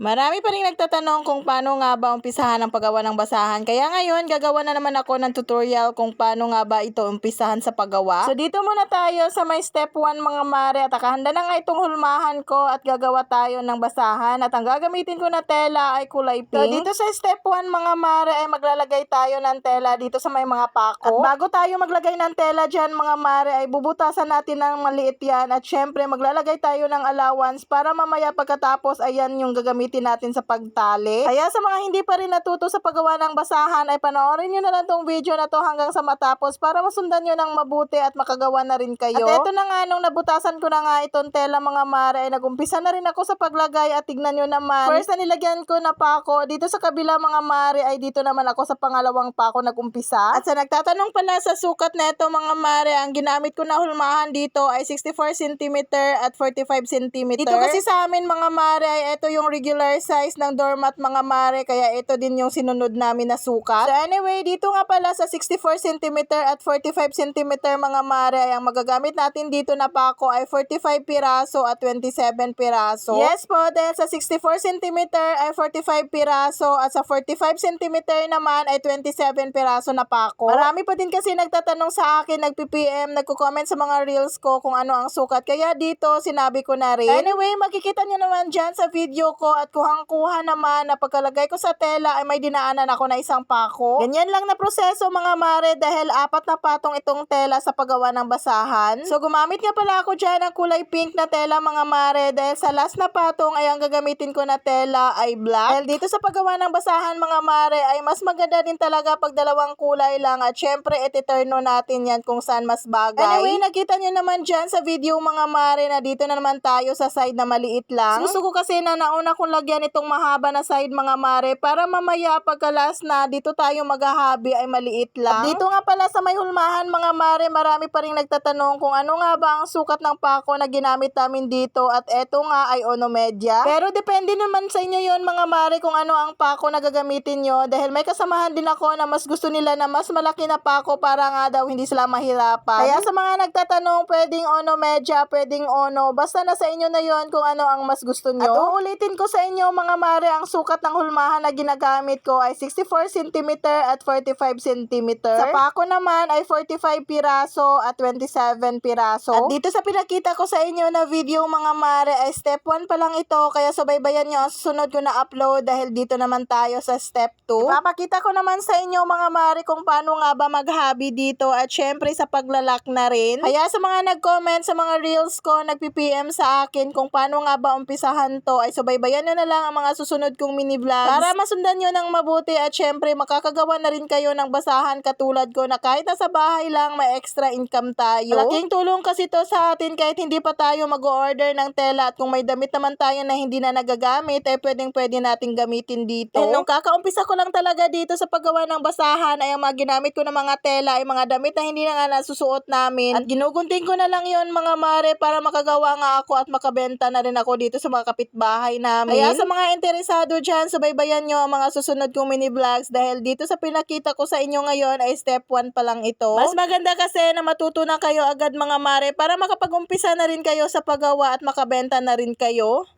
Marami pa rin nagtatanong kung paano nga ba umpisahan ang paggawa ng basahan. Kaya ngayon, gagawa na naman ako ng tutorial kung paano nga ba ito umpisahan sa paggawa. So dito muna tayo sa may step 1 mga mare at nakahanda na nga itong hulmahan ko at gagawa tayo ng basahan. At ang gagamitin ko na tela ay kulay pink. So dito sa step 1 mga mare ay maglalagay tayo ng tela dito sa may mga pako. At bago tayo maglagay ng tela dyan mga mare ay bubutasan natin ng maliit yan. At syempre maglalagay tayo ng allowance para mamaya pagkatapos ayan yung gagamitin natin sa pagtali. Kaya sa mga hindi pa rin natuto sa paggawa ng basahan ay panoorin nyo na lang tong video na to hanggang sa matapos para masundan nyo ng mabuti at makagawa na rin kayo. At eto na nga nung nabutasan ko na nga itong tela mga mare ay nagumpisa na rin ako sa paglagay at tignan nyo naman. First na nilagyan ko na pako dito sa kabila mga mare ay dito naman ako sa pangalawang pako nagumpisa. At sa nagtatanong pala sa sukat na ito mga mare ang ginamit ko na hulmahan dito ay 64 cm at 45 cm. Dito kasi sa amin mga mare ay ito yung regular size ng doormat mga mare kaya ito din yung sinunod namin na sukat. So anyway, dito nga pala sa 64 cm at 45 cm mga mare ay ang magagamit natin dito na pako ay 45 piraso at 27 piraso. Yes po, dahil sa 64 cm ay 45 piraso at sa 45 cm naman ay 27 piraso na pako. Marami pa din kasi nagtatanong sa akin, nagpi-PM, nagko-comment sa mga reels ko kung ano ang sukat. Kaya dito, sinabi ko na rin. Anyway, makikita nyo naman dyan sa video ko at kuhang-kuha naman na pagkalagay ko sa tela ay may dinaanan ako na isang pako. Ganyan lang na proseso mga mare dahil apat na patong itong tela sa paggawa ng basahan. So gumamit nga pala ako dyan ng kulay pink na tela mga mare dahil sa last na patong ay ang gagamitin ko na tela ay black. Dahil dito sa paggawa ng basahan mga mare ay mas maganda din talaga pag dalawang kulay lang at syempre etiterno natin yan kung saan mas bagay. Anyway, nakita nyo naman dyan sa video mga mare na dito na naman tayo sa side na maliit lang. Gusto ko kasi na nauna kong lagyan itong mahaba na side mga mare para mamaya pagka last na dito tayo maghahabi ay maliit lang. At dito nga pala sa may hulmahan mga mare marami pa rin nagtatanong kung ano nga ba ang sukat ng pako na ginamit namin dito at eto nga ay ono media. Pero depende naman sa inyo yon mga mare kung ano ang pako na gagamitin nyo dahil may kasamahan din ako na mas gusto nila na mas malaki na pako para nga daw hindi sila mahirapan. Kaya sa mga nagtatanong pwedeng ono media, pwedeng ono, basta na sa inyo na yon kung ano ang mas gusto nyo. At uulitin ko sa inyo mga mare ang sukat ng hulmahan na ginagamit ko ay 64 cm at 45 cm. Sa pako naman ay 45 piraso at 27 piraso. At dito sa pinakita ko sa inyo na video mga mare ay step 1 pa lang ito kaya subaybayan nyo ang susunod ko na upload dahil dito naman tayo sa step 2. Ipapakita ko naman sa inyo mga mare kung paano nga ba mag-hobby dito at syempre sa paglalak na rin. Kaya sa mga nag-comment sa mga reels ko, nagpi-PM sa akin kung paano nga ba umpisahan to ay subaybayan nyo na lang ang mga susunod kong mini vlogs para masundan nyo ng mabuti at syempre makakagawa na rin kayo ng basahan katulad ko na kahit nasa bahay lang may extra income tayo. Malaking tulong kasi to sa atin kahit hindi pa tayo mag-order ng tela at kung may damit naman tayo na hindi na nagagamit ay pwedeng pwede nating gamitin dito. And nung kakaumpisa ko lang talaga dito sa paggawa ng basahan ay ang mga ginamit ko ng mga tela ay mga damit na hindi na nga nasusuot namin at ginugunting ko na lang yon mga mare para makagawa nga ako at makabenta na rin ako dito sa mga kapitbahay namin. Kaya sa mga interesado dyan, subaybayan nyo ang mga susunod kong mini vlogs dahil dito sa pinakita ko sa inyo ngayon ay step 1 pa lang ito. Mas maganda kasi na matuto na kayo agad mga mare para makapag-umpisa na rin kayo sa paggawa at makabenta na rin kayo.